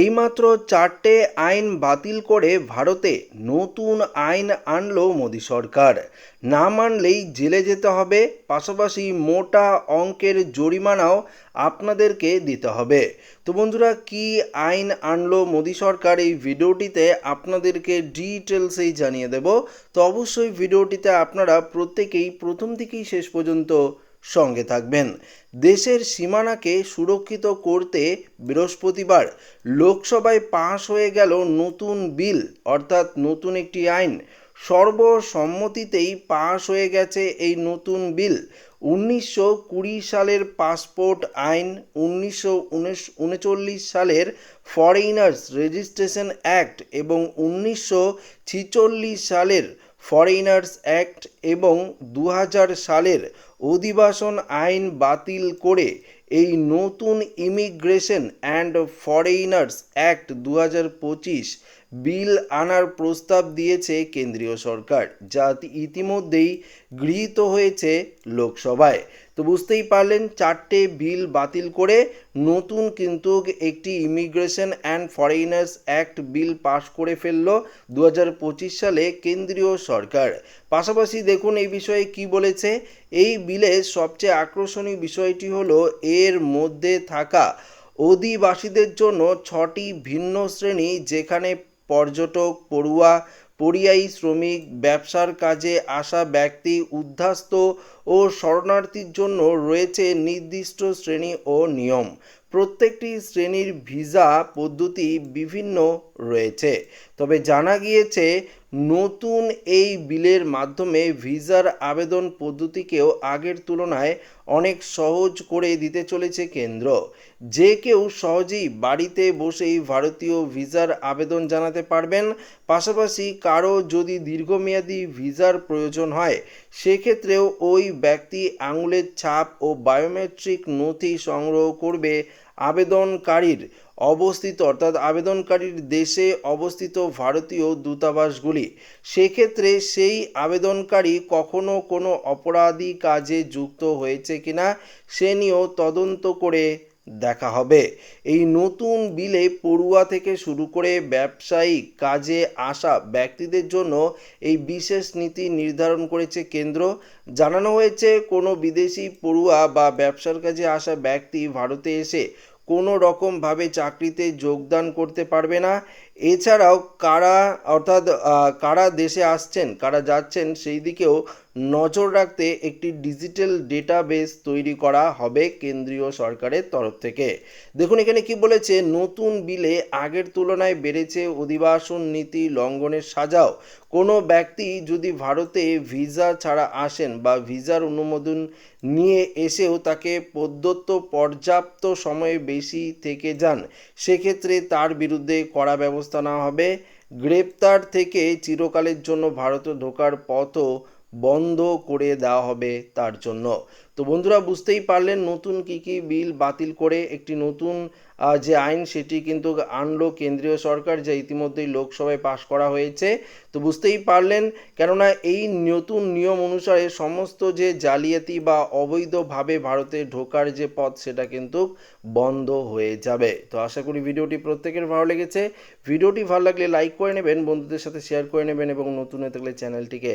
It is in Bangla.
এইমাত্র চারটে আইন বাতিল করে ভারতে নতুন আইন আনল মোদী সরকার। না মানলেই জেলে যেতে হবে, পাশাপাশি মোটা অঙ্কের জরিমানাও আপনাদেরকে দিতে হবে। তো বন্ধুরা, কি আইন আনলো মোদী সরকার এই ভিডিওটিতে আপনাদেরকে ডিটেলসেই জানিয়ে দেব। তো অবশ্যই ভিডিওটিতে আপনারা প্রত্যেকেই প্রথম থেকেই শেষ পর্যন্ত সঙ্গে থাকবেন। দেশের সীমানাকে সুরক্ষিত করতে বৃহস্পতিবার লোকসভায় পাশ হয়ে গেল নতুন বিল, অর্থাৎ নতুন একটি আইন। সর্বসম্মতিতেই পাশ হয়ে গেছে এই নতুন বিল। উনিশশো কুড়ি সালের পাসপোর্ট আইন, উনিশশো উনচল্লিশ সালের ফরেইনার্স রেজিস্ট্রেশন অ্যাক্ট এবং উনিশশো সালের ফরেইনার্স অ্যাক্ট এবং দু হাজার সালের অধিবাসন আইন বাতিল করে এই নতুন ইমিগ্রেশন অ্যান্ড ফরেইনার্স অ্যাক্ট দু বিল আনার প্রস্তাব দিয়েছে কেন্দ্রীয় সরকার, যা ইতিমধ্যেই গৃহীত হয়েছে লোকসভায়। তো বুঝতেই পারলেন, চারটে বিল বাতিল করে নতুন কিন্তু একটি immigration and foreigners act bill pass করে ফেলল দু হাজার পঁচিশ সালে কেন্দ্রীয় সরকার। পাশাপাশি দেখুন এই বিষয়ে কি বলেছে। এই বিলের সবচেয়ে আকর্ষণীয় বিষয়টি হলো, এর মধ্যে থাকা অধিবাসীদের জন্য ছটি ভিন্ন শ্রেণি, যেখানে পর্যটক, পড়ুয়া পরিযায়ী শ্রমিক, ব্যবসার কাজে আসা ব্যক্তি উদ্ধাস্ত ও শরণার্থীর জন্য রয়েছে নির্দিষ্ট শ্রেণি ও নিয়ম। প্রত্যেকটি শ্রেণির ভিসা পদ্ধতি বিভিন্ন রয়েছে। তবে জানা গিয়েছে, নতুন এই বিলের মাধ্যমে ভিসার আবেদন পদ্ধতিকেও আগের তুলনায় অনেক সহজ করে দিতে চলেছে কেন্দ্র। যে কেউ সহজেই বাড়িতে বসেই ভারতীয় ভিসার আবেদন জানাতে পারবেন। পাশাপাশি কারও যদি দীর্ঘমেয়াদী ভিসার প্রয়োজন হয়, সেক্ষেত্রেও ওই ব্যক্তি আঙুলের ছাপ ও বায়োমেট্রিক নথি সংগ্রহ করবে আবেদনকারীর অবস্থিত, অর্থাৎ আবেদনকারীর দেশে অবস্থিত ভারতীয় দূতাবাসগুলি। সেক্ষেত্রে সেই আবেদনকারী কখনো কোনো অপরাধী কাজে যুক্ত হয়েছে কিনা, সে নিয়েও তদন্ত করে দেখা হবে। এই নতুন বিলে পড়ুয়া থেকে শুরু করে ব্যবসায়িক কাজে আসা ব্যক্তিদের জন্য এই বিশেষ নীতি নির্ধারণ করেছে কেন্দ্র। জানানো হয়েছে, কোনো বিদেশি পড়ুয়া বা ব্যবসার কাজে আসা ব্যক্তি ভারতে এসে কোনো রকমভাবে চাকরিতে যোগদান করতে পারবে না। এছাড়াও কারা, অর্থাৎ কারা দেশে আসছেন, কারা যাচ্ছেন, সেই দিকেও নজর রাখতে একটি ডিজিটাল ডেটাবেস তৈরি করা হবে কেন্দ্রীয় সরকারের তরফ থেকে। দেখুন, এখানে কি বলেছে, নতুন বিলে আগের তুলনায় বেড়েছে অধিবাসন নীতি লঙ্ঘনের সাজাও। কোনো ব্যক্তি যদি ভারতে ভিসা ছাড়া আসেন বা ভিসার অনুমোদন নিয়ে এসেও তাকে প্রদত্ত পর্যাপ্ত সময়ে বেশি থেকে যান, সেক্ষেত্রে তার বিরুদ্ধে কড়া ব্যবস্থা নেওয়া হবে। গ্রেপ্তার থেকে চিরকালের জন্য ভারতে ঢোকার পথও বন্ধ করে দেওয়া হবে তার জন্য। তো বন্ধুরা, বুঝতেই পারলেন নতুন কি কি বিল বাতিল করে একটি নতুন যে আইন সেটি কিন্তু আনলো কেন্দ্রীয় সরকার, যা ইতিমধ্যেই লোকসভায় পাশ করা হয়েছে। তো বুঝতেই পারলেন, কেননা এই নতুন নিয়ম অনুসারে সমস্ত যে জালিয়াতি বা অবৈধভাবে ভারতে ঢোকার যে পথ, সেটা কিন্তু বন্ধ হয়ে যাবে। তো আশা করি ভিডিওটি প্রত্যেকের ভালো লেগেছে। ভিডিওটি ভালো লাগলে লাইক করে নেবেন, বন্ধুদের সাথে শেয়ার করে নেবেন এবং নতুন হয়ে থাকলে চ্যানেলটিকে